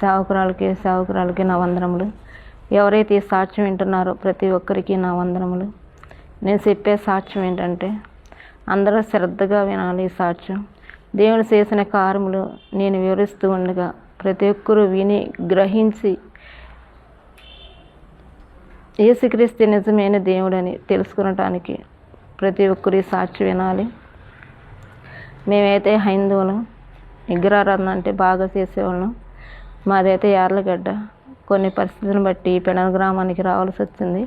సేవకురాలకి సేవకురాలకి నా వందనములు. ఎవరైతే ఈ సాక్ష్యం వింటున్నారో ప్రతి ఒక్కరికి నా వందనములు. నేను చెప్పే సాక్ష్యం ఏంటంటే అందరూ శ్రద్ధగా వినాలి ఈ సాక్ష్యం. దేవుడు చేసిన కార్యములు నేను వివరిస్తూ ఉండగా ప్రతి ఒక్కరూ విని గ్రహించి ఏసుక్రీస్తు నిజమైన దేవుడని తెలుసుకునటానికి ప్రతి ఒక్కరు ఈ సాక్షి వినాలి. మేమైతే హైందువులు విగ్రహారాధన అంటే బాగా చేసేవాళ్ళం. మాదైతే యార్లగడ్డ. కొన్ని పరిస్థితులను బట్టి పెనల్ గ్రామానికి రావాల్సి వచ్చింది.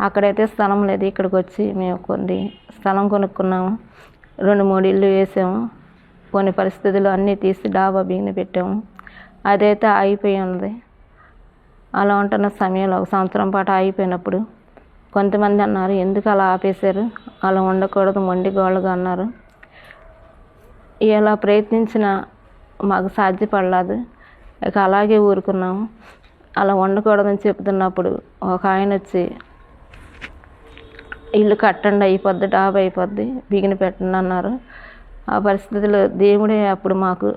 అక్కడైతే స్థలం లేదు. ఇక్కడికి వచ్చి మేము కొన్ని స్థలం కొనుక్కున్నాము. రెండు మూడు ఇల్లు వేసాము. కొన్ని పరిస్థితులు అన్నీ తీసి డాబా బిగిన పెట్టాము. అదైతే ఆగిపోయి ఉంది అలా ఉంటున్న సమయంలో ఒక సంవత్సరం పాటు ఆగిపోయినప్పుడు కొంతమంది అన్నారు ఎందుకు అలా ఆపేశారు? అలా ఉండకూడదు మొండి గోళ్ళగా అన్నారు. ఎలా ప్రయత్నించిన మాకు సాధ్యపడలేదు. ఇక అలాగే ఊరుకున్నాము. అలా వండకూడదని చెప్తున్నప్పుడు ఒక ఆయన వచ్చి ఇల్లు కట్టండి అయిపోద్ది డాబా అయిపోద్ది బిగిన పెట్టండి అన్నారు. ఆ పరిస్థితిలో దేవుడే అప్పుడు మాకు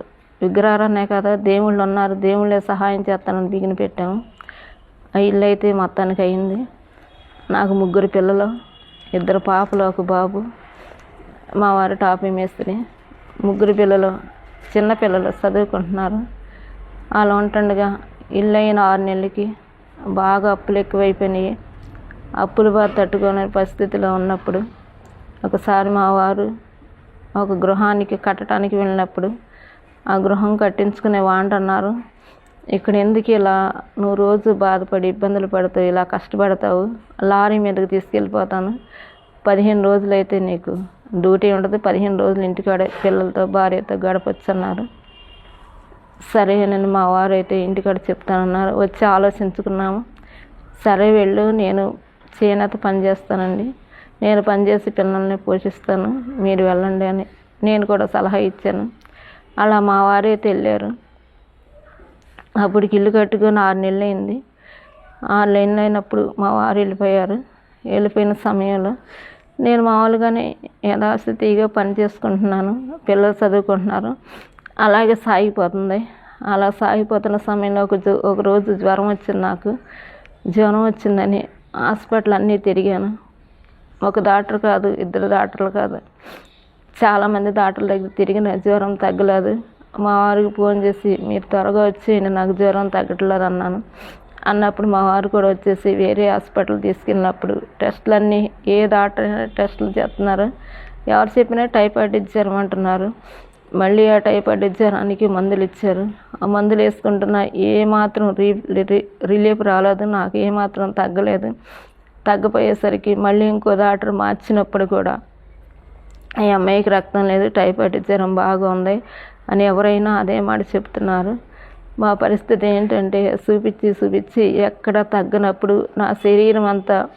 విగ్రహాలనే కదా దేవుళ్ళు ఉన్నారు దేవుళ్ళే సహాయం చేస్తానని బిగిన పెట్టాము. ఆ ఇల్లు అయితే మొత్తానికి అయింది. నాకు ముగ్గురు పిల్లలు ఇద్దరు పాపలు ఒక బాబు మా వారు టాపీ మేస్త్రి ముగ్గురు పిల్లలు చిన్న పిల్లలు చదువుకుంటున్నారు. అలా ఉంటుండగా ఇల్లు అయిన ఆరు నెలలకి బాగా అప్పులు ఎక్కువైపోయినాయి. అప్పులు బాగా తట్టుకునే పరిస్థితిలో ఉన్నప్పుడు ఒకసారి మా వారు ఒక గృహానికి కట్టడానికి వెళ్ళినప్పుడు ఆ గృహం కట్టించుకునే వాంట అన్నారు ఇక్కడ ఎందుకు ఇలా? నువ్వు రోజు బాధపడి ఇబ్బందులు పడతావు ఇలా కష్టపడతావు. లారీ మీదకి తీసుకెళ్ళిపోతాను. పదిహేను రోజులైతే నీకు డ్యూటీ ఉండదు. పదిహేను రోజులు ఇంటికాడే పిల్లలతో భార్యతో గడపచ్చు అన్నారు. సరే నేను మా వారు అయితే ఇంటికాడ చెప్తానన్నారు. వచ్చి ఆలోచించుకున్నాము. సరే వెళ్ళు నేను చేనేత పని చేస్తానండి. నేను పనిచేసి పిల్లల్ని పోషిస్తాను. మీరు వెళ్ళండి అని నేను కూడా సలహా ఇచ్చాను. అలా మా వారైతే వెళ్ళారు. అప్పటికి ఇల్లు కట్టుకొని ఆరు నెలలు అయింది ఆరు నెలలు అయినప్పుడు మా వారు వెళ్ళిపోయారు. వెళ్ళిపోయిన సమయంలో నేను మామూలుగానే యథాస్థితిగా పని చేసుకుంటున్నాను. పిల్లలు చదువుకుంటున్నారు. అలాగే సాగిపోతుంది. అలా సాగిపోతున్న సమయంలో ఒక జ్వ ఒక రోజు జ్వరం వచ్చింది నాకు. జ్వరం వచ్చిందని హాస్పిటల్ అన్నీ తిరిగాను. ఒక డాక్టర్ కాదు ఇద్దరు డాక్టర్లు కాదు. చాలామంది డాక్టర్ల దగ్గర తిరిగిన జ్వరం తగ్గలేదు. మా వారికి ఫోన్ చేసి మీరు త్వరగా వచ్చేయండి నాకు జ్వరం తగ్గట్లేదు అన్నాను. అన్నప్పుడు మా వారు కూడా వచ్చేసి వేరే హాస్పిటల్ తీసుకెళ్ళినప్పుడు టెస్టులన్నీ ఏ డాక్టర్ అయినా టెస్టులు చేస్తున్నారు ఎవరు చెప్పినా టైఫాయిడ్ ఇచ్చారు అంటున్నారు. మళ్ళీ ఆ టైఫాయిడ్ జ్వరానికి మందులు ఇచ్చారు ఆ మందులు వేసుకుంటున్నా ఏ మాత్రం రీ రి- రిలీఫ్ రాలేదు. నాకు ఏ మాత్రం తగ్గలేదు. తగ్గపోయేసరికి మళ్ళీ ఇంకో డాక్టర్ మార్చినప్పుడు కూడా ఈ అమ్మాయికి రక్తం లేదు టైఫాయిడ్ జ్వరం బాగా ఉంది అని ఎవరైనా అదే మాట చెప్తున్నారు. మా పరిస్థితి ఏంటంటే చూపించి చూపించి ఎక్కడ తగ్గనప్పుడు నా శరీరం అంతా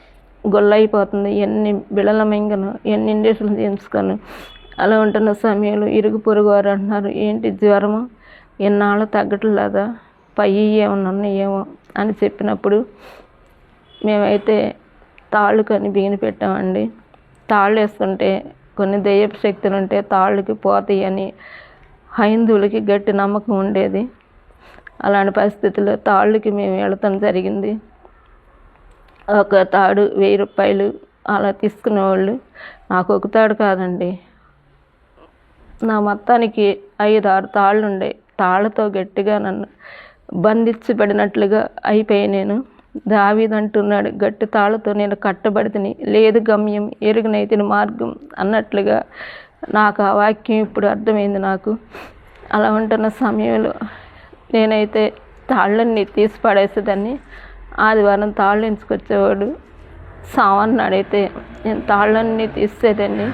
గొల్లైపోతుంది. ఎన్ని బిళ్ళల మింగను ఎన్ని ఇంజక్షన్లు తీసుకొని అలా ఉంటున్న సమయంలో ఇరుగు పొరుగు వారు అంటున్నారు ఏంటి జ్వరము? ఎన్నాళ్ళు తగ్గట్లేదా పై ఏమన్నా ఉన్నాయేమో? అని చెప్పినప్పుడు మేమైతే తాళ్ళు కొని బిగిన పెట్టామండి. తాళ్ళు వేసుకుంటే కొన్ని దెయ్యపు శక్తులు ఉంటే తాళ్ళకి పోతాయి అని హైందువులకి గట్టి నమ్మకం ఉండేది. అలాంటి పరిస్థితుల్లో తాళ్ళకి మేము వెళతాం జరిగింది. ఒక తాడు వెయ్యి రూపాయలు అలా తీసుకునేవాళ్ళు. నాకు ఒక తాడు కాదండి. నా మొత్తానికి ఐదు ఆరు తాళ్ళు ఉండే తాళ్ళతో గట్టిగా నన్ను బంధించబడినట్లుగా అయిపోయి నేను. దావీదంటున్నాడు గట్టి తాళ్ళతో నేను కట్టబడితిని. లేదు గమ్యం ఎరుగునైతిని మార్గం అన్నట్లుగా నాకు ఆ వాక్యం ఇప్పుడు అర్థమైంది నాకు. అలా ఉంటున్న సమయంలో నేనైతే తాళ్ళన్నీ తీసి పడేసేదాన్ని ఆదివారం తాళ్ళు ఎంచుకొచ్చేవాడు సామాన్ నాడైతే నేను తాళ్ళన్నీ తీసేదాన్ని.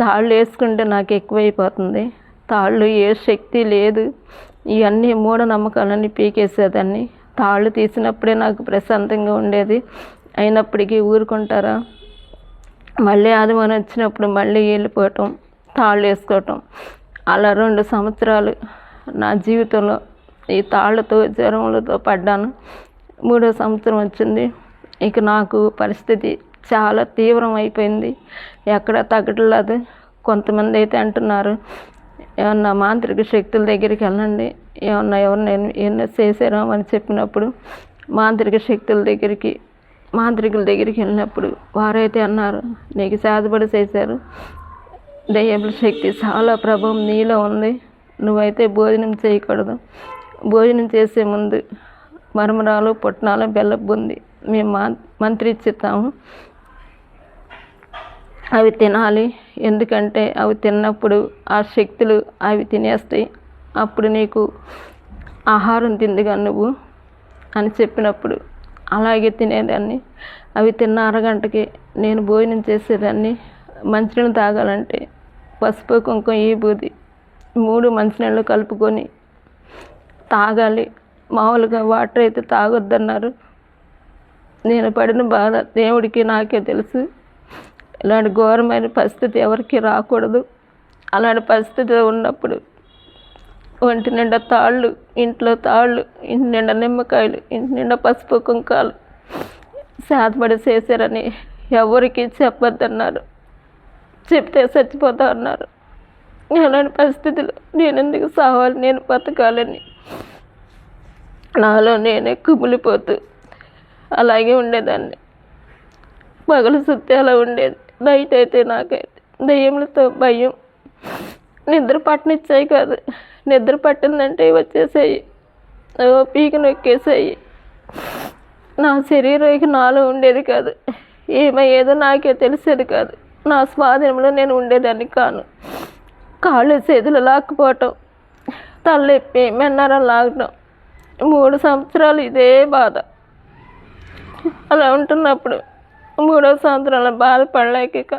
తాళ్ళు వేసుకుంటే నాకు ఎక్కువైపోతుంది. తాళ్ళు ఏ శక్తి లేదు. ఇవన్నీ మూఢనమ్మకాలన్నీ పీకేసేదాన్ని. తాళ్ళు తీసినప్పుడే నాకు ప్రశాంతంగా ఉండేది. అయినప్పటికీ ఊరుకుంటారా? మళ్ళీ ఆదివారం వచ్చినప్పుడు మళ్ళీ వెళ్ళిపోవటం తాళ్ళు వేసుకోవటం. అలా రెండు సంవత్సరాలు నా జీవితంలో ఈ తాళ్ళతో జ్వరములతో పడ్డాను. మూడో సంవత్సరం వచ్చింది. ఇక నాకు పరిస్థితి చాలా తీవ్రం అయిపోయింది ఎక్కడ తగ్గట్లేదు కొంతమంది అయితే అంటున్నారు ఏమన్నా మాంత్రిక శక్తుల దగ్గరికి వెళ్ళండి ఏమన్నా ఎవరిని ఏమన్నా చేసారా అని చెప్పినప్పుడు మాంత్రిక శక్తుల దగ్గరికి మాంత్రికుల దగ్గరికి వెళ్ళినప్పుడు వారైతే అన్నారు నీకు సాధపడి చేశారు. దయ్యముల శక్తి చాలా ప్రభావం నీలో ఉంది. నువ్వైతే భోజనం చేయకూడదు. భోజనం చేసే ముందు మరమరాలు పుట్నాలు బెల్లబుంది మేము మా మంత్రి ఇచ్చిస్తాము అవి తినాలి. ఎందుకంటే అవి తిన్నప్పుడు ఆ శక్తులు అవి తినేస్తాయి. అప్పుడు నీకు ఆహారం తిందిగా నువ్వు అని చెప్పినప్పుడు అలాగే తినేదాన్ని. అవి తిన్న అరగంటకి నేను భోజనం చేసేదాన్ని. మంచినీళ్ళు తాగాలంటే పసుపు కుంకుమ ఈ బూది మూడు మంచినీళ్ళు కలుపుకొని తాగాలి. మామూలుగా వాటర్ అయితే తాగొద్దన్నారు. నేను పడిన బాధ దేవుడికి నాకే తెలుసు. ఇలాంటి ఘోరమైన పరిస్థితి ఎవరికి రాకూడదు. అలాంటి పరిస్థితి ఉన్నప్పుడు ఒంటి నిండా తాళ్ళు ఇంట్లో తాళ్ళు ఇంటి నిండా నిమ్మకాయలు ఇంటి నిండా పసుపు కుంకాలు సాధపడి చేశారని ఎవరికి చెప్పొద్దన్నారు. చెప్తే చచ్చిపోతా అన్నారు అలాంటి పరిస్థితులు నేను ఎందుకు సావాలి? నేను బతకాలని. నాలో నేనే కుమిలిపోతూ అలాగే ఉండేదాన్ని. పగలు సుత్తే అలా ఉండేది. బయట అయితే నాకైతే దయ్యములతో భయం. నిద్ర పట్టనిచ్చాయి కాదు. నిద్ర పట్టిందంటే వచ్చేసాయి. ఓ పీక నొక్కేసాయి. నా శరీరం నాలో ఉండేది కాదు. ఏమయ్యేదో నాకే తెలిసేది కాదు. నా స్వాధీనంలో నేను ఉండేదాన్ని కాను. కాళ్ళు చేతులు లాక్కుపోవటం తలెప్పి మెన్నారం లాగటం మూడు సంవత్సరాలు ఇదే బాధ. అలా ఉంటున్నప్పుడు మూడో సంవత్సరాల బాధపడలేక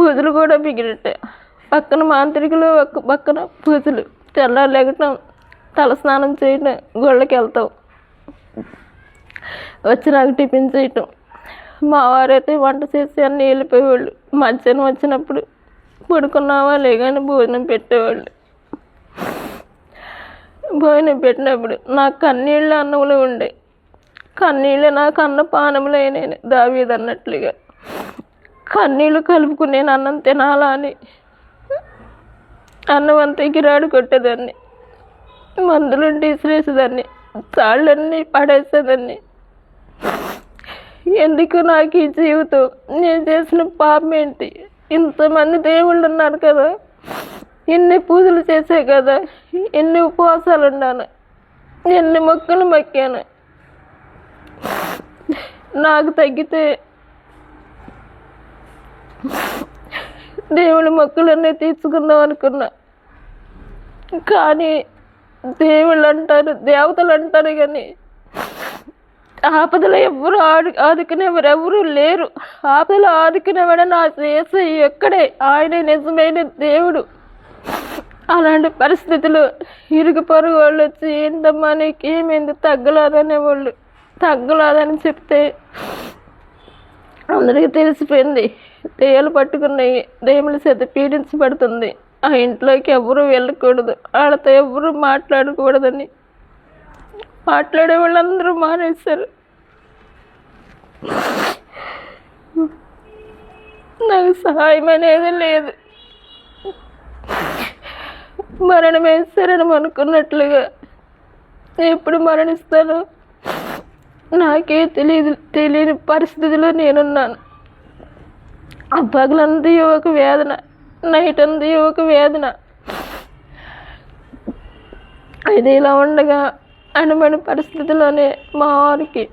పూజలు కూడా బిగినట్టే పక్కన మాంత్రికులు ఒక పక్కన పూజలు. తెల్లారు లెగటం తల స్నానం చేయటం గుళ్ళకి వెళ్తాం. వచ్చినాక టిఫిన్ చేయటం. మా వారైతే వంట చేసి అన్నీ వెళ్ళిపోయేవాళ్ళు. మధ్యాహ్నం వచ్చినప్పుడు పడుకున్నావా లేగానే భోజనం పెట్టేవాళ్ళు. భోజనం పెట్టినప్పుడు నాకు కన్నీళ్ళు అన్నములు ఉండే. కన్నీళ్ళు నాకు అన్న పానములే నేను దావీది అన్నట్లుగా. కన్నీళ్ళు కలుపుకుని నేను అన్నం తినాలా అని. అన్నం అంతా గిరాడు కొట్టేదాన్ని. మందులుండి ఇసిరేసేదాన్ని. తాళ్ళన్నీ పడేసేదాన్ని. ఎందుకు నాకు ఈ జీవితం? నేను చేసిన పాపం ఏంటి? ఇంతమంది దేవుళ్ళు ఉన్నారు కదా. ఎన్ని పూజలు చేసే కదా. ఎన్ని ఉపవాసాలు ఉన్నాను ఎన్ని మొక్కలు మొక్కాను. నాకు తగ్గితే దేవుడి మొక్కులన్నీ తీసుకుందాం అనుకున్నా. కానీ దేవుళ్ళు అంటారు దేవతలు అంటారు కానీ ఆపదలు ఎవరు ఆడు ఆదుకునేవారు ఎవరు లేరు. ఆపదలో ఆదుకునేవాడు నా చేసే ఎక్కడే? ఆయన నిజమైన దేవుడు. అలాంటి పరిస్థితులు ఇరుగు పొరుగు వాళ్ళు వచ్చి ఏంటమ్మా నీకు తగ్గలేదనేవాళ్ళు? తగ్గలేదని చెప్తే అందరికీ తెలిసిపోయింది. దెయ్యాలు పట్టుకున్నాయి దెయ్యముల చేత పీడించబడుతుంది. ఆ ఇంట్లోకి ఎవరు వెళ్ళకూడదు. వాళ్ళతో ఎవరు మాట్లాడకూడదని. మాట్లాడే వాళ్ళందరూ మానేశారు. నాకు సహాయం అనేది లేదు. మరణమే వేస్తారని అనుకున్నట్లుగా. ఎప్పుడు మరణిస్తాను? నాకే తెలియదు తెలియని పరిస్థితిలో నేనున్నాను. ఆ పగలంతా ఒక వేదన నైట్ అంతా ఒక వేదన. ఇది ఇలా ఉండగా అనుమని పరిస్థితిలోనే మా వారికి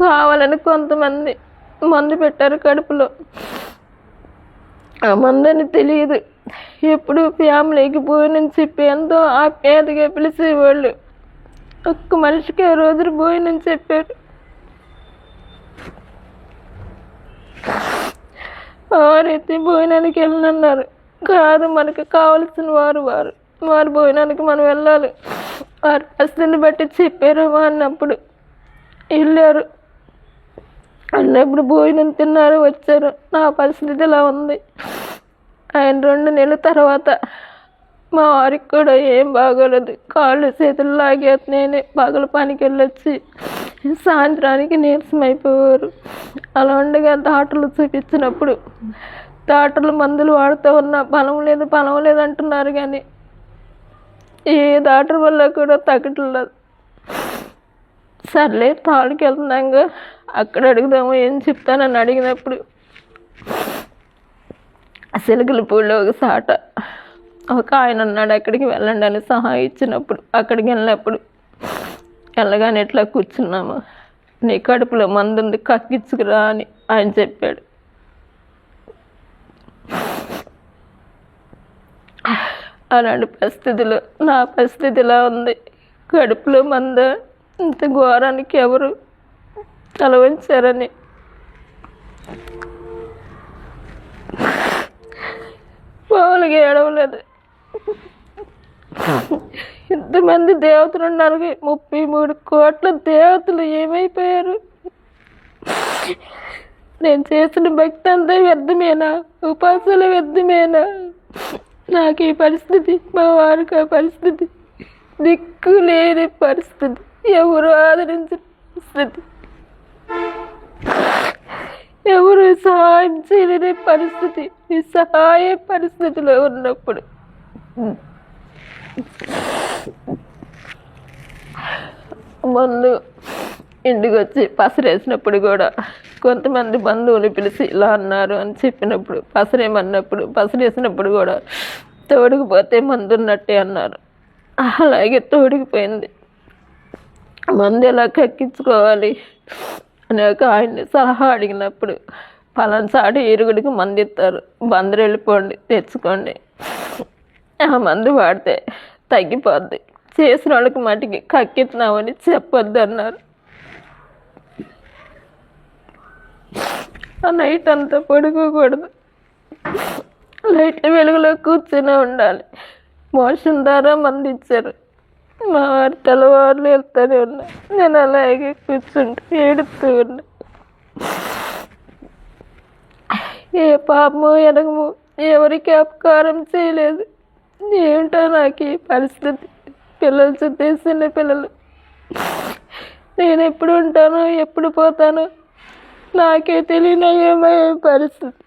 కావాలని కొంతమంది మందు పెట్టారు కడుపులో. ఆ మందని తెలియదు. ఎప్పుడు ఫ్యామిలీకి భోజనం చెప్పి ఎంతో ఆప్యాయతగా పిలిచేవాళ్ళు. ఒక్క మనిషికి ఆ రోజు భోజనం చెప్పారు? వారైతే భోజనానికి వెళ్ళనన్నారు. కాదు మనకు కావలసిన వారు వారు. వారు భోజనానికి మనం వెళ్ళాలి. వారి పరిస్థితిని బట్టి చెప్పారమ్మా అన్నప్పుడు. వెళ్ళారు. అన్నప్పుడు భోజనం తిన్నారు వచ్చారు. నా పరిస్థితి ఇలా ఉంది. ఆయన రెండు నెలల తర్వాత మా వారికి కూడా ఏం బాగోలేదు. కాళ్ళు చేతులు లాగేస్తున్నాయని పగల పనికి వెళ్ళొచ్చి సాయంత్రానికి నీరసం అయిపోయారు అలా ఉండగా డాక్టర్లు చూపించినప్పుడు డాక్టర్లు మందులు వాడుతూ ఉన్నా బలం లేదు బలం లేదు అంటున్నారు కానీ ఏ డాక్టర్ వల్ల కూడా తగ్గట్లేదు. సర్లే తాళ్ళకి వెళ్తున్నాక అక్కడ అడుగుదాము ఏం చెప్తానని అడిగినప్పుడు సిలకల పూలు ఒక సాట. ఒక ఆయన ఉన్నాడు అక్కడికి వెళ్ళండి అని సహాయం ఇచ్చినప్పుడు అక్కడికి వెళ్ళినప్పుడు వెళ్ళగానే ఇట్లా కూర్చున్నాము. నీ కడుపులో మందు ఉంది కక్కించుకురా అని ఆయన చెప్పాడు. అలాంటి పరిస్థితులు నా పరిస్థితి ఇలా ఉంది. కడుపులో మంద ఇంత ఘోరానికి ఎవరు తలవంచారని. మామూలుగా ఏడవలేదు. ఇంతమంది దేవతలు ఉన్నారు? ముప్పై మూడు కోట్ల దేవతలు ఏమైపోయారు? నేను చేసిన భక్తి అంతా వ్యర్థమేనా? ఉపాసన వ్యర్థమేనా? నాకు ఈ పరిస్థితి మా వారికి ఆ పరిస్థితి దిక్కు లేని పరిస్థితి ఎవరు ఆదరించిన పరిస్థితి. ఎవరు సహాయం చేయలేని పరిస్థితి ఈ సహాయ పరిస్థితిలో ఉన్నప్పుడు. మందు ఇంటికి వచ్చి పసరేసినప్పుడు కూడా కొంతమంది బంధువులు పిలిచి ఇలా అన్నారు అని చెప్పినప్పుడు పసరేమన్నప్పుడు పసరేసినప్పుడు కూడా తోడుకుపోతే మందు ఉన్నట్టే అన్నారు. అలాగే తోడుకుపోయింది. మందు ఎలా కక్కించుకోవాలి అని ఒక ఆయన్ని సలహా అడిగినప్పుడు పలానా సాటి ఇరుగుడికి మందు ఇస్తారు. బందరు వెళ్ళిపోండి తెచ్చుకోండి. ఆ మందు వాడితే తగ్గిపోద్ది. చేసిన వాళ్ళకి మటుకి కక్కిస్తున్నామని చెప్పొద్దు అన్నారు ఆ నైట్ అంతా పడుకోకూడదు. లైట్ల వెలుగులో కూర్చునే ఉండాలి. మోషన్ ద్వారా మంది ఇచ్చారు. మా వారి తెల్లవారులు వెళ్తూనే ఉన్నా. నేను అలాగే కూర్చుంటూ ఏడుస్తూ ఉన్నా. ఏ పాపమో ఎనగము ఎవరికి అపకారం చేయలేదు. ఏంటో నాకు ఈ పరిస్థితి. పిల్లలు చుట్టూ పిల్లలు. నేను ఎప్పుడు ఉంటానో ఎప్పుడు పోతాను నాకే తెలియని ఏమయ్యే పరిస్థితి.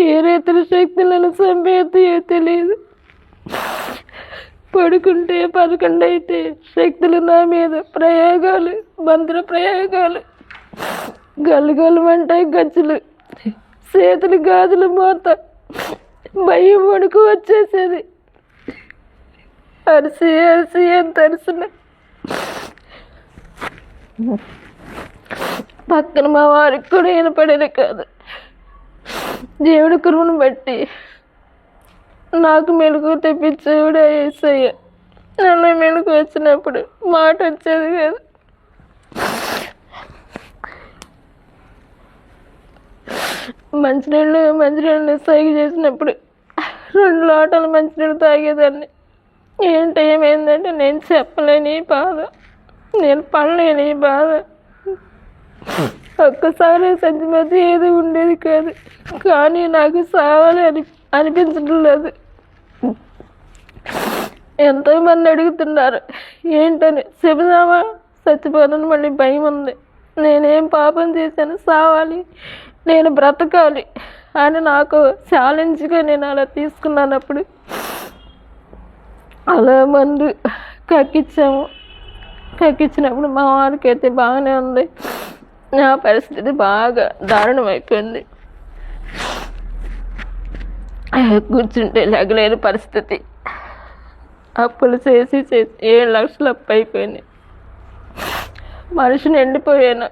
ఏ రైతుల శక్తులను చంపేస్తాయో తెలియదు. పడుకుంటే పదకొండు అయితే శక్తులు నా మీద ప్రయోగాలు మంత్ర ప్రయోగాలు గల్లుగలమంటే గజ్జలు చేతులు గాజులు మోత భయం వణుకు వచ్చేసేది. అరిసి అరిసి ఎంత అరిసిన పక్కన మా వారికి కూడా వినపడేది కాదు. దేవుడి కృపను బట్టి నాకు మెలకు తెప్పించేవిడే ఏసయ్య. నన్ను మెలకు వచ్చినప్పుడు మాట వచ్చేది కాదు. మంచినీళ్ళు మంచినీళ్ళు సైగ చేసినప్పుడు రెండు లోటలు మంచినీళ్ళు తాగేదాన్ని. ఏంటి ఏమైందంటే నేను చెప్పలేని బాధ. నేను పడలేని బాధ. ఒక్కసారి చచ్చిపోతే ఏది ఉండేది కాదు. కానీ నాకు సావాలి అని అనిపించడం లేదు. ఎంతోమంది అడుగుతున్నారు ఏంటని? చెబుదామా? చచ్చిపోతాను మళ్ళీ భయం ఉంది. నేనేం పాపం చేశాను? సావాలి. నేను బ్రతకాలి అని నాకు ఛాలెంజ్గా నేను అలా తీసుకున్నాను అప్పుడు. అలా మందు కక్కించాము కక్కించినప్పుడు మా వారికి అయితే బాగానే ఉంది. నా పరిస్థితి బాగా దారుణం అయిపోయింది. కూర్చుంటే లెగలేని పరిస్థితి. అప్పులు చేసి చేసి ఏడు లక్షలు అప్పు అయిపోయినాయి. మనిషిని ఎండిపోయాను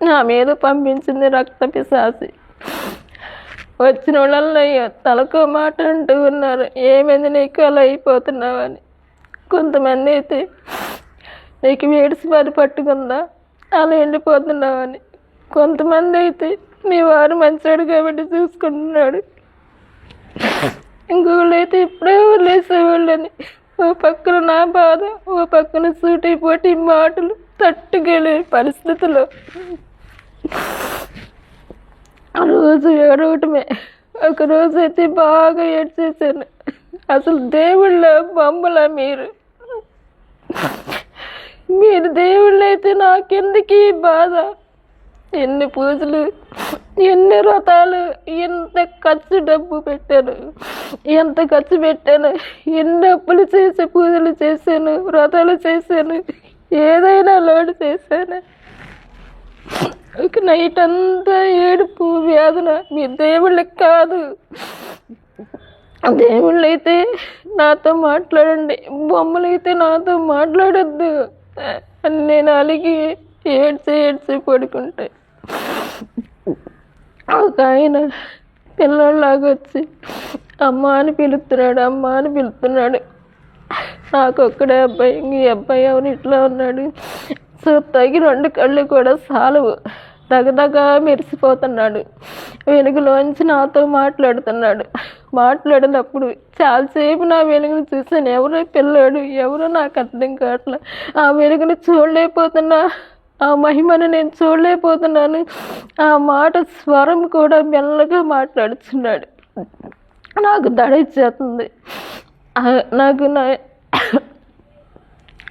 నా మీద పంపించింది రక్త పిశాసి వచ్చిన వాళ్ళల్లో తలకో మాట అంటూ ఉన్నారు. ఏమైంది? నీకు అలా అయిపోతున్నావని కొంతమంది అయితే నీకు వేడిసి పది పట్టుకుందా? అలా ఎండిపోతున్నావని కొంతమంది అయితే మీ వారు మంచివాడు కాబట్టి చూసుకుంటున్నాడు. ఇంకొకళ్ళు అయితే ఇప్పుడే వదిలేసేవాళ్ళని ఓ పక్కన నా బాధ ఓ పక్కన సూటి పోటీ మాటలు తట్టుకెళ్ళే పరిస్థితుల్లో రోజు ఏడవటమే. ఒకరోజు అయితే బాగా ఏడ్చేసాను అసలు దేవుళ్ళ బొమ్మల మీరు. మీరు దేవుళ్ళు అయితే నాకెందుకు ఈ బాధ? ఎన్ని పూజలు ఎన్ని వ్రతాలు ఎంత ఖర్చు డబ్బు పెట్టాను ఎంత ఖర్చు పెట్టాను ఎన్ని అప్పులు చేసి పూజలు చేశాను వ్రతాలు చేశాను ఏదైనా లోడ్ చేశాను. నైట్ అంతా ఏడుపు వేదన మీ దేవుళ్ళకి కాదు దేవుళ్ళైతే నాతో మాట్లాడండి బొమ్మలైతే నాతో మాట్లాడొద్దు అని నేను అలిగి ఏడ్చి ఏడ్చి పడుకుంటే ఒక ఆయన పిల్లల్లాగా వచ్చి అమ్మ అని పిలుస్తున్నాడు అమ్మ అని పిలుస్తున్నాడు నాకు ఒక్కడే అబ్బాయి ఈ అబ్బాయి ఎవరు ఇట్లా ఉన్నాడు సో తగి రెండు కళ్ళు కూడా సాలవు. దగదగా మెరిసిపోతున్నాడు. వెలుగులోంచి నాతో మాట్లాడుతున్నాడు. మాట్లాడినప్పుడు చాలాసేపు నా వెలుగును చూశాను. ఎవరో పిల్లాడు ఎవరో నాకు అర్థం కావట్లే. ఆ వెలుగును చూడలేకపోతున్నా ఆ మహిమను నేను చూడలేకపోతున్నాను. ఆ మాట స్వరం కూడా మెల్లగా మాట్లాడుతున్నాడు. నాకు దడ ఇచ్చేస్తుంది నాకు నా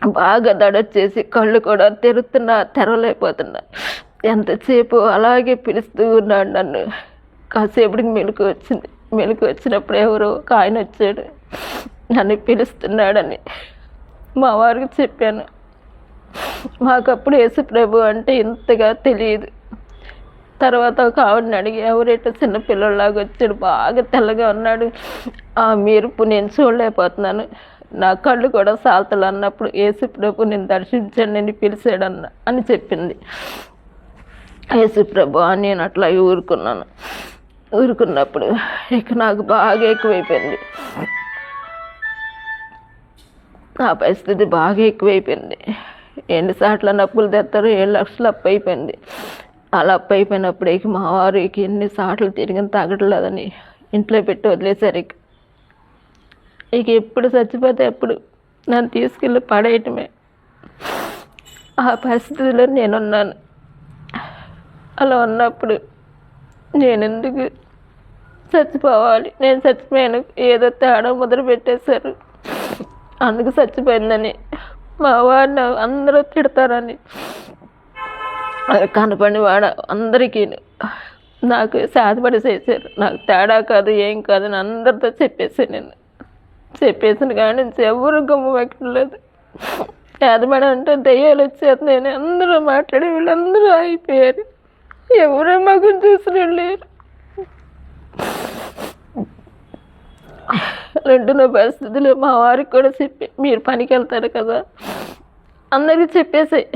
బాగా దడొచ్చేసి కళ్ళు కూడా తెరుతున్నా తెరవలేకపోతున్నా. ఎంతసేపు అలాగే పిలుస్తూ ఉన్నాడు నన్ను. కాసేపటికి మెలకు వచ్చింది. మెలకు వచ్చినప్పుడు ఎవరో ఒక ఆయన వచ్చాడు. నన్ను పిలుస్తున్నాడని. మా వారికి చెప్పాను. మాకప్పుడు యేసు ప్రభు అంటే ఇంతగా తెలియదు తర్వాత ఒక ఆవిడని అడిగి ఎవరైతే చిన్నపిల్లలాగా వచ్చాడు బాగా తెల్లగా ఉన్నాడు. ఆ మెరుపు నేను చూడలేకపోతున్నాను. నా కళ్ళు కూడా సాల్తలు అన్నప్పుడు యేసుప్రభు నేను దర్శించాను నేను పిలిచాడన్న అని చెప్పింది. యేసుప్రభు అని నేను అట్లా ఊరుకున్నాను. ఊరుకున్నప్పుడు ఇక నాకు బాగా ఎక్కువైపోయింది. నా పరిస్థితి బాగా ఎక్కువైపోయింది. ఎన్నిసార్లు అప్పులు తెస్తారు ఏడు లక్షలు అప్పు అయిపోయింది అలా అప్పు అయిపోయినప్పుడు ఇక మా వారికి ఎన్నిసార్లు తిరిగిన తగ్గట్లేదని ఇంట్లో పెట్టి వదిలేశారు ఇక ఇక ఎప్పుడు చచ్చిపోతే ఎప్పుడు నన్ను తీసుకెళ్ళి పడేయటమే. ఆ పరిస్థితిలో నేనున్నాను. అలా ఉన్నప్పుడు నేను ఎందుకు చచ్చిపోవాలి? నేను చచ్చిపోయాను. ఏదో తేడా ముద్ర పెట్టేశారు. అందుకు చచ్చిపోయిందని మా వాడిని అందరూ తిడతారని కనపడి వాడ అందరికీ నాకు సాధపడి చేశారు. నాకు తేడా కాదు ఏం కాదు అని అందరితో చెప్పేసాను నేను. చెప్పేసిన కానీ నుంచి ఎవరు గమ్ము పెట్టలేదు. యాదమేడ అంటే దయ్యాలు వచ్చేస్తున్నాయని అందరూ మాట్లాడి వీళ్ళందరూ అయిపోయారు ఎవరు మగం చూసిన లేరు. రెండున్న పరిస్థితులు మా వారికి కూడా చెప్పి మీరు పనికి వెళ్తారు కదా. అందరికీ చెప్పేసాయి.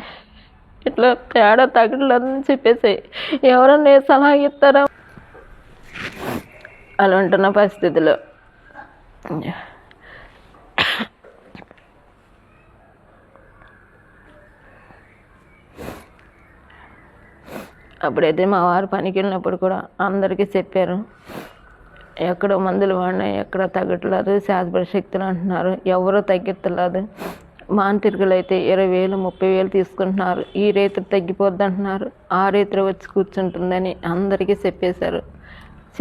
ఇట్లా తేడా తగ్గట్లేదని చెప్పేసాయి. ఎవరన్నా ఏ సలహా ఇస్తారా? అలా ఉంటున్న పరిస్థితిలో. అప్పుడైతే మా వారు పనికి వెళ్ళినప్పుడు కూడా అందరికీ చెప్పారు. ఎక్కడో మందులు వాడినాయి ఎక్కడ తగ్గట్లేదు. శాశ్వత శక్తులు అంటున్నారు. ఎవరో తగ్గిత్తలేదు. మాంత్రికులు అయితే ఇరవై వేలు ముప్పై వేలు తీసుకుంటున్నారు. ఈ రైతు తగ్గిపోద్ది అంటున్నారు. ఆ రైతు వచ్చి కూర్చుంటుందని అందరికీ చెప్పేశారు.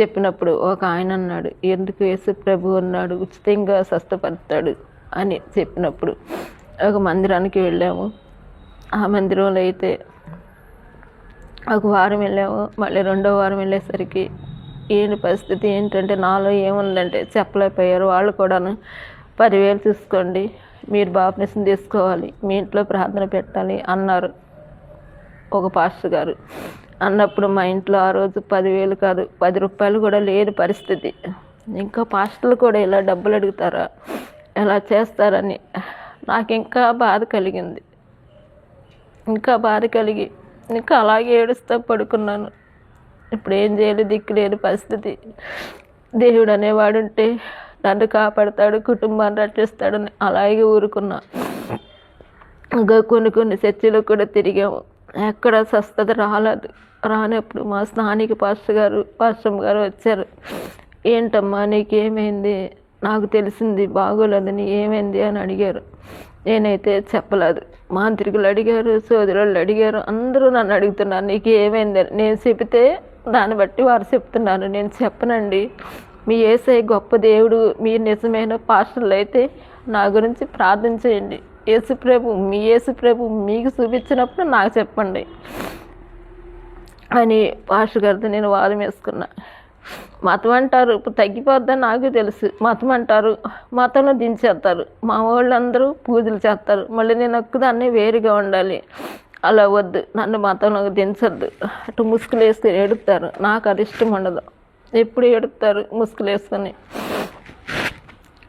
చెప్పినప్పుడు ఒక ఆయన అన్నాడు ఎందుకు యేసు ప్రభు అన్నాడు? ఉచితంగా స్వస్థపడతాడు అని చెప్పినప్పుడు ఒక మందిరానికి వెళ్ళాము. ఆ మందిరంలో అయితే ఒక వారం వెళ్ళాము. మళ్ళీ రెండో వారం వెళ్ళేసరికి ఏంటి పరిస్థితి? ఏంటంటే నాలో ఏముందంటే చెప్పలేకపోయారు. వాళ్ళు కూడాను పదివేలు తీసుకోండి మీరు బాప్నిసం తీసుకోవాలి మీ ఇంట్లో ప్రార్థన పెట్టాలి అన్నారు ఒక పాస్టర్ గారు. అన్నప్పుడు మా ఇంట్లో ఆ రోజు పదివేలు కాదు పది రూపాయలు కూడా లేని పరిస్థితి. ఇంకా పాస్టర్లు కూడా ఇలా డబ్బులు అడుగుతారా? ఎలా చేస్తారని నాకు ఇంకా బాధ కలిగింది. ఇంకా బాధ కలిగి ఇంకా అలాగే ఏడుస్తూ పడుకున్నాను. ఇప్పుడు ఏం చేయాలి? దిక్కు లేని పరిస్థితి. దేవుడు అనేవాడుంటే నన్ను కాపాడతాడు కుటుంబాన్ని రక్షిస్తాడని అలాగే ఊరుకున్నా. ఇంకా కొన్ని కొన్ని చర్చిలో కూడా తిరిగాము. ఎక్కడ స్వస్థత రాలేదు. రానప్పుడు మా స్థానిక పాస్టర్ గారు పాస్టర్ గారు వచ్చారు. ఏంటమ్మా నీకేమైంది? నాకు తెలిసింది బాగోలేదని ఏమైంది? అని అడిగారు. నేనైతే చెప్పలేదు. మాంత్రికులు అడిగారు సోదరులు అడిగారు అందరూ నన్ను అడుగుతున్నారు నీకు ఏమైంది నేను చెబితే దాన్ని బట్టి వారు చెప్తున్నారు. నేను చెప్పనండి మీ ఏసై గొప్ప దేవుడు మీరు నిజమైన పాస్టర్లు అయితే నా గురించి ప్రార్థన చేయండి. యేసుప్రభు మీ యేసుప్రభు మీకు చూపించినప్పుడు నాకు చెప్పండి అని పాస్టర్ గారితో నేను వాదం వేసుకున్నా. మతం అంటారు ఇప్పుడు తగ్గిపోద్దని నాకు తెలుసు. మతం అంటారు మతంలో దించేస్తారు. మా వాళ్ళందరూ పూజలు చేస్తారు. మళ్ళీ నేను ఒక్కదాన్ని వేరుగా ఉండాలి. అలా వద్దు నన్ను మతంలో దించద్దు. అటు ముసుగులు వేసుకుని ఎడుతారు నాకు అది ఇష్టం ఉండదు. ఎప్పుడు ఎడుతారు ముసుగులు వేసుకొని?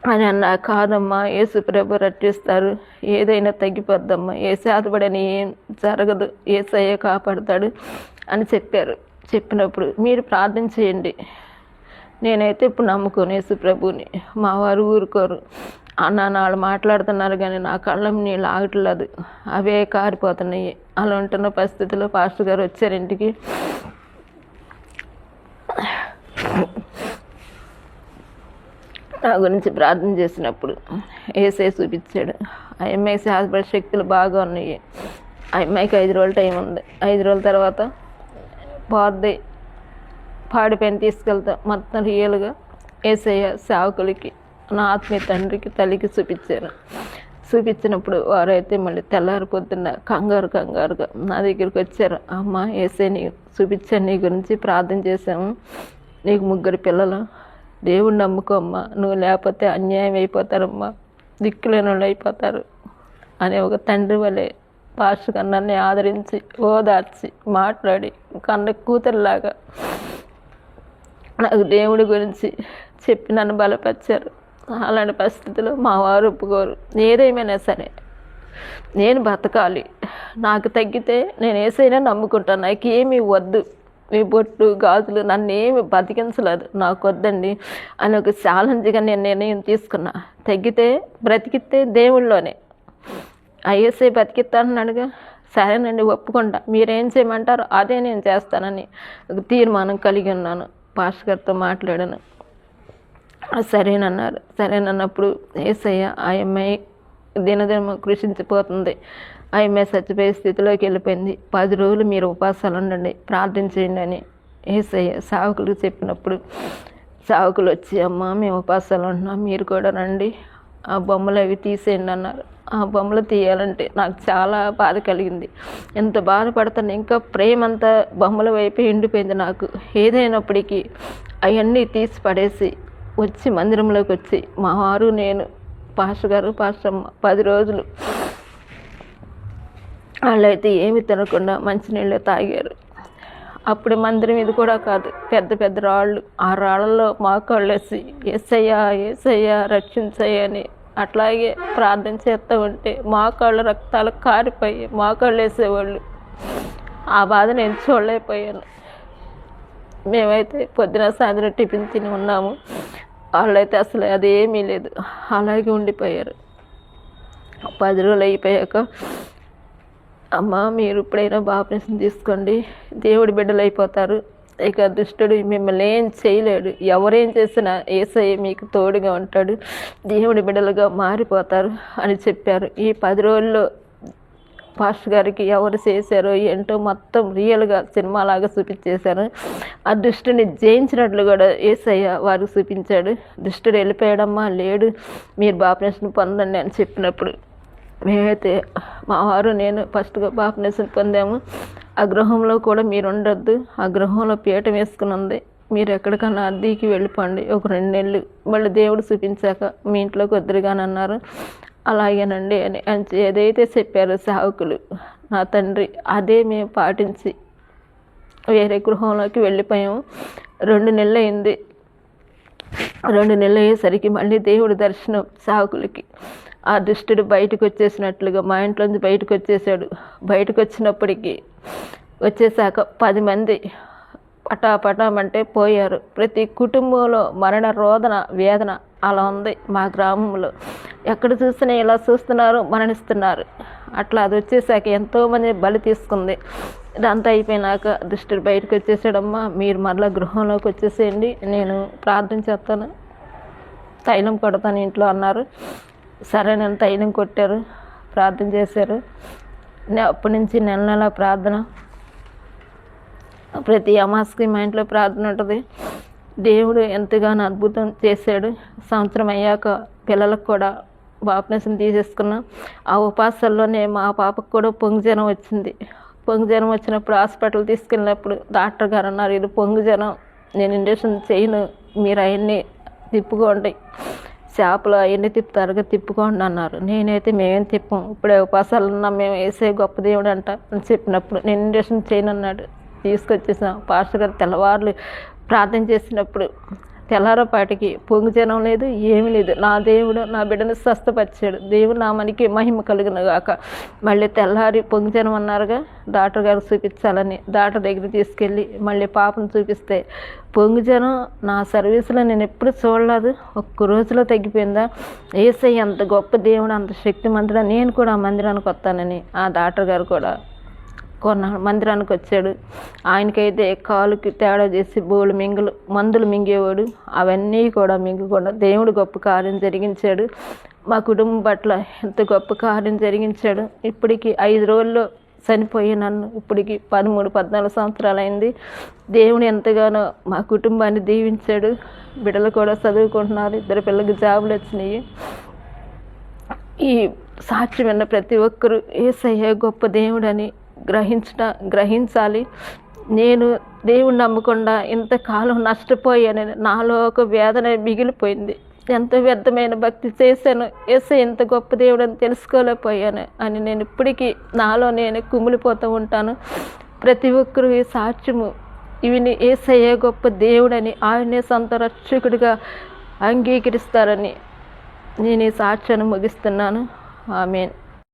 అని అన్న కాదమ్మా ఏసు ప్రభు రట్టిస్తారు ఏదైనా తగ్గిపోద్దమ్మా. ఏ సాధపడని ఏం జరగదు. ఏసయ్య కాపాడుతాడు అని చెప్పారు. చెప్పినప్పుడు మీరు ప్రార్థన చేయండి నేనైతే ఇప్పుడు నమ్ముకోను ప్రభుని మా వారు ఊరుకోరు. అన్న వాళ్ళు మాట్లాడుతున్నారు కానీ నా కళ్ళం నీళ్ళు ఆగట్లేదు. అవే కారిపోతున్నాయి. అలా ఉంటున్న పరిస్థితిలో పాస్టర్ గారు వచ్చారు ఇంటికి. నా గురించి ప్రార్థన చేసినప్పుడు ఏసే చూపించాడు. ఆ అమ్మాయికి శాస్త్ర శక్తులు బాగా ఉన్నాయి. ఆ అమ్మాయికి ఐదు రోజుల టైం ఉంది. ఐదు రోజుల తర్వాత పోద్ది పాడి పైన తీసుకెళ్తా. మొత్తం రియల్గా ఏసయ్య సేవకులకి నా ఆత్మీయ తండ్రికి తల్లికి చూపించాను చూపించినప్పుడు వారైతే మళ్ళీ తెల్లారి పొద్దున్న కంగారు కంగారుగా నా దగ్గరికి వచ్చారు. అమ్మ ఏసే నీ చూపించాను నీ గురించి ప్రార్థన చేశాము. నీకు ముగ్గురు పిల్లలు. దేవుణ్ణి నమ్ముకోమ్మా నువ్వు లేకపోతే అన్యాయం అయిపోతారమ్మా. దిక్కులేని వాళ్ళు అయిపోతారు. అని ఒక తండ్రి వలె భాషగా నన్ను ఆదరించి ఓదార్చి మాట్లాడి కన్న కూతురులాగా నాకు దేవుడి గురించి చెప్పి నన్ను బలపరిచారు. అలాంటి పరిస్థితుల్లో మా వారు ఒప్పుకోరు. ఏదేమైనా సరే నేను బతకాలి. నాకు తగ్గితే నేను ఏసైనా నమ్ముకుంటాను. నాకు ఏమీ వద్దు. మీ బొట్టు గాజులు నన్ను ఏమి బతికించలేదు. నాకు వద్దండి అని ఒక ఛాలెంజ్గా నేను నిర్ణయం తీసుకున్నా. తగ్గితే బ్రతికితే దేవుళ్ళలోనే ఐఎస్ఐ బతికిస్తానన్నాడుగా సరేనండి ఒప్పుకుంటా. మీరేం చేయమంటారో అదే నేను చేస్తానని తీర్మానం కలిగి ఉన్నాను పాస్టర్ గారితో మాట్లాడాను. సరేనన్నారు. సరేనన్నప్పుడు ఏసయ్య ఆ అమ్మాయి దినదిన కృషించిపోతుంది. ఆ అమ్మాయి చచ్చిపోయే స్థితిలోకి వెళ్ళిపోయింది. పది రోజులు మీరు ఉపవాసాలు ఉండండి ప్రార్థించేయండి అని ఏసయ్య సావుకులకు చెప్పినప్పుడు సావుకులు వచ్చి అమ్మ మేము ఉపవాసాలు ఉంటున్నాం మీరు కూడా రండి ఆ బొమ్మలు అవి తీసేయండి అన్నారు. ఆ బొమ్మలు తీయాలంటే నాకు చాలా బాధ కలిగింది. ఎంత బాధపడతాను ఇంకా ప్రేమ అంతా బొమ్మల వైపు ఎండిపోయింది నాకు. ఏదైనప్పటికీ అవన్నీ తీసి పడేసి వచ్చి మందిరంలోకి వచ్చి మా వారు నేను పాస్టర్ గారు పాస్టర్ పది రోజులు వాళ్ళైతే ఏమి తినకుండా మంచినీళ్ళు తాగారు. అప్పుడు మందిరం ఇది కూడా కాదు పెద్ద పెద్ద రాళ్ళు. ఆ రాళ్ళల్లో మా వేసి ఏసయ్యా ఏసయ్యా రక్షించయ్య అని అట్లాగే ప్రార్థన చేస్తూ ఉంటే మోకాళ్ళు రక్తాలు కారిపోయి మోకాళ్ళు వేసేవాళ్ళు. ఆ బాధ నేను చూడలేకపోయాను. మేమైతే పొద్దున సాయంత్రం టిఫిన్ తిని ఉన్నాము. వాళ్ళైతే అసలు అదేమీ లేదు అలాగే ఉండిపోయారు. పది రోజులు అయిపోయాక అమ్మ మీరు ఇప్పుడైనా బాప్టిజం తీసుకోండి దేవుడి బిడ్డలు అయిపోతారు. ఇక దుష్టుడు మిమ్మల్ని ఏం చేయలేడు. ఎవరేం చేసినా ఏసయ్య మీకు తోడుగా ఉంటాడు. దేవుడి బిడ్డలుగా మారిపోతారు అని చెప్పారు. ఈ పది రోజుల్లో పాస్టర్ గారికి ఎవరు చేశారో ఏంటో మొత్తం రియల్గా సినిమాలాగా చూపించేశారు. ఆ దుష్టుని జయించినట్లు కూడా ఏసయ్య వారికి చూపించాడు. దుష్టుడు వెళ్ళిపోయాడమ్మా లేడు. మీరు బాప్నేషన్ పొందండి అని చెప్పినప్పుడు మేమైతే మా వారు నేను ఫస్ట్గా బాప్నేసం పొందాము. ఆ గృహంలో కూడా మీరు ఉండొద్దు ఆ గృహంలో పీఠం వేసుకుని ఉంది మీరు ఎక్కడికన్నా అద్దెకి వెళ్ళిపోండి. ఒక రెండు నెలలు మళ్ళీ దేవుడు చూపించాక మీ ఇంట్లోకి వద్దురుగాని అన్నారు అలాగేనండి అని అని ఏదైతే చెప్పారో సేవకులు నా తండ్రి అదే మేము పాటించి వేరే గృహంలోకి వెళ్ళిపోయాము. రెండు నెలలు అయింది రెండు నెలలు అయ్యేసరికి మళ్ళీ దేవుడి దర్శనం సాకులకి ఆ దుష్టుడు బయటకు వచ్చేసినట్లుగా మా ఇంట్లోంచి బయటకు వచ్చేసాడు బయటకు వచ్చినప్పటికీ వచ్చేసాక పది మంది పటా పటామంటే పోయారు. ప్రతి కుటుంబంలో మరణ రోదన వేదన అలా ఉంది మా గ్రామంలో. ఎక్కడ చూసినా ఇలా చూస్తున్నారు మరణిస్తున్నారు. అట్లా అది వచ్చేసాక ఎంతోమంది బలి తీసుకుంది. ఇదంతా అయిపోయినాక దుష్టుడు బయటకు వచ్చేసాడమ్మా మీరు మరలా గృహంలోకి వచ్చేసేయండి నేను ప్రార్థన చేస్తాను. తైలం కొడతాను ఇంట్లో అన్నారు. సరైన తైలం కొట్టారు ప్రార్థన చేశారు. అప్పటి నుంచి నెల నెల ప్రార్థన. ప్రతి అమాస్కి మా ఇంట్లో ప్రార్థన ఉంటుంది. దేవుడు ఎంతగానో అద్భుతం చేశాడు. సంవత్సరం అయ్యాక పిల్లలకు కూడా బాప్నసం తీసేసుకున్నాం. ఆ ఉపాసాల్లోనే మా పాపకు కూడా పొంగుజనం వచ్చింది. పొంగు వచ్చినప్పుడు హాస్పిటల్ తీసుకెళ్ళినప్పుడు డాక్టర్ గారు అన్నారు ఇది పొంగు నేను ఇంజక్షన్ చేయను. మీరు అవన్నీ తిప్పుకోండి. చేపలు అవన్నీ తిప్పుతారుగా తిప్పుకోండి అన్నారు. నేనైతే మేమేం తిప్పం. ఇప్పుడే ఉపాసాలు ఉన్నాం మేము వేసే గొప్ప దేవుడు అంట అని చెప్పినప్పుడు నేను ఇండక్షన్ చేయను అన్నాడు తీసుకొచ్చేసాం. పాస్టర్ గారు తెల్లవారులు ప్రార్థన చేసినప్పుడు తెల్లారపాటికి పొంగు జనం లేదు ఏమీ లేదు. నా దేవుడు నా బిడ్డను స్వస్థపరిచాడు. దేవుడు నా మనకి మహిమ కలిగిన గాక మళ్ళీ తెల్లారి పొంగు జనం అన్నారుగా డాక్టర్ గారు చూపించాలని. డాక్టర్ దగ్గర తీసుకెళ్ళి మళ్ళీ పాపను చూపిస్తే పొంగు జనం నా సర్వీసులో నేను ఎప్పుడు చూడలేదు. ఒక్క రోజులో తగ్గిపోయిందా? ఏసై అంత గొప్ప దేవుడు అంత శక్తిమంతుడా? నేను కూడా ఆ మందిరానికి వస్తానని ఆ డాక్టర్ గారు కూడా కొన్న మందిరానికి వచ్చాడు. ఆయనకైతే కాలుకి తేడా చేసి బోలు మింగులు మందులు మింగేవాడు. అవన్నీ కూడా మింగకుండా దేవుడు గొప్ప కార్యం జరిగించాడు. మా కుటుంబం పట్ల ఎంత గొప్ప కార్యం జరిగించాడు. ఇప్పటికి ఐదు రోజుల్లో చనిపోయి నన్ను. ఇప్పటికి పదమూడు పద్నాలుగు సంవత్సరాలు అయింది దేవుడు ఎంతగానో మా కుటుంబాన్ని దీవించాడు. బిడ్డలు కూడా చదువుకుంటున్నారు. ఇద్దరు పిల్లలకి జాబులు వచ్చినాయి. ఈ సాక్ష్యం విన్న ప్రతి ఒక్కరూ ఏసయ్య గొప్ప దేవుడని గ్రహించట గ్రహించాలి. నేను దేవుణ్ణి నమ్మకుండా ఇంతకాలం నష్టపోయానని నాలో ఒక వేదన మిగిలిపోయింది. ఎంతో వ్యర్థమైన భక్తి చేశాను. ఏసై ఎంత గొప్ప దేవుడని తెలుసుకోలేకపోయాను అని నేను ఇప్పటికీ నాలో నేను కుమిలిపోతూ ఉంటాను. ప్రతి ఒక్కరూ ఈ సాక్ష్యము ఇవిని ఏసయ్యే గొప్ప దేవుడని ఆయనే సొంత రక్షకుడిగా అంగీకరిస్తారని నేను ఈ సాక్ష్యాన్ని ముగిస్తున్నాను. ఆమెను.